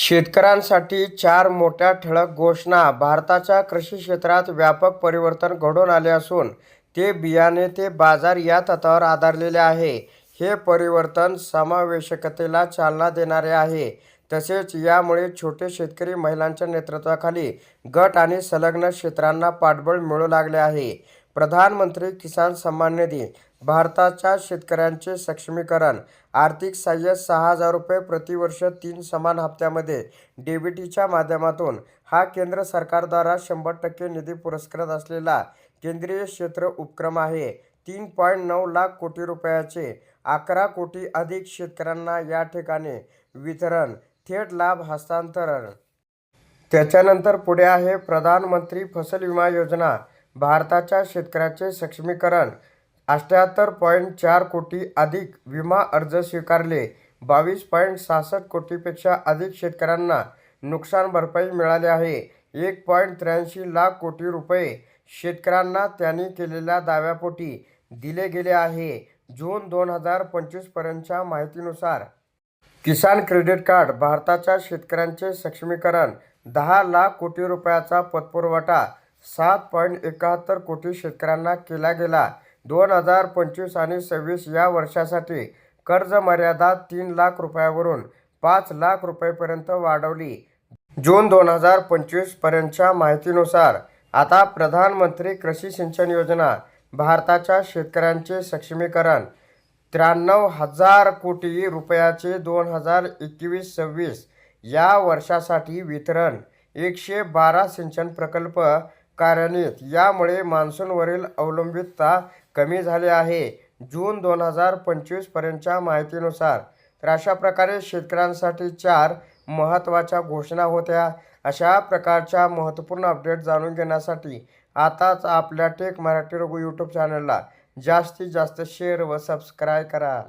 शेतकऱ्यांसाठी चार मोठ्या ठळक घोषणा. भारताच्या कृषी क्षेत्रात व्यापक परिवर्तन घडून आले असून ते बियाणे ते बाजार या तत्वावर आधारलेले आहे. हे परिवर्तन समावेशकतेला चालना देणारे आहे. तसेच यामुळे छोटे शेतकरी महिलांच्या नेतृत्वाखाली गट आणि संलग्न क्षेत्रांना पाठबळ मिळू लागले आहे. प्रधानमंत्री किसान सन्मान निधी भारताच्या शेतकऱ्यांचे सक्षमीकरण. आर्थिक सहाय्य सहा हजार रुपये प्रतिवर्ष तीन समान हप्त्यामध्ये डीबीटीच्या माध्यमातून. हा केंद्र सरकारद्वारा शंभर टक्के निधी पुरस्कृत असलेला केंद्रीय क्षेत्र उपक्रम आहे. तीन पॉईंट नऊ लाख कोटी रुपयाचे अकरा कोटी अधिक शेतकऱ्यांना या ठिकाणी वितरण थेट लाभ हस्तांतरण. त्याच्यानंतर पुढे आहे प्रधानमंत्री फसल विमा योजना. भारताच्या शेतकऱ्याचे सक्षमीकरण. अष्ट्याहत्तर पॉईंट चार कोटी अधिक विमा अर्ज स्वीकारले. बावीस पॉईंट सहासष्ट कोटीपेक्षा अधिक शेतकऱ्यांना नुकसान भरपाई मिळाली आहे. एक पॉईंट त्र्याऐंशी लाख कोटी रुपये शेतकऱ्यांना त्यांनी केलेल्या दाव्यापोटी दिले गेले आहे. जून दोन हजार पंचवीसपर्यंतच्या माहितीनुसार किसान क्रेडिट कार्ड भारताच्या शेतकऱ्यांचे सक्षमीकरण दहा लाख कोटी रुपयाचा पतपुरवठा सात पॉईंट एकाहत्तर कोटी शेतकऱ्यांना केला गेला. दोन हजार पंचवीस आणि सव्वीस या वर्षासाठी कर्ज मर्यादा तीन लाख रुपयावरून पाच लाख रुपयेपर्यंत वाढवली. जून दोन हजार पंचवीसपर्यंतच्या माहितीनुसार आता प्रधानमंत्री कृषी सिंचन योजना भारताच्या शेतकऱ्यांचे सक्षमीकरण. त्र्याण्णव हजार कोटी रुपयाचे दोन हजार एकवीस सव्वीस या वर्षासाठी वितरण. एकशे बारा सिंचन प्रकल्प कारणीत. यामुळे मान्सूनवरील अवलंबितता कमी झाली आहे. जून दोन हजार पंचवीसपर्यंतच्या माहितीनुसार तर अशा प्रकारे शेतकऱ्यांसाठी चार महत्त्वाच्या घोषणा होत्या. अशा प्रकारच्या महत्त्वपूर्ण अपडेट जाणून घेण्यासाठी आताच आपल्या टेक मराठी रघु यूट्यूब चॅनलला जास्तीत जास्त शेअर व सबस्क्राईब करा.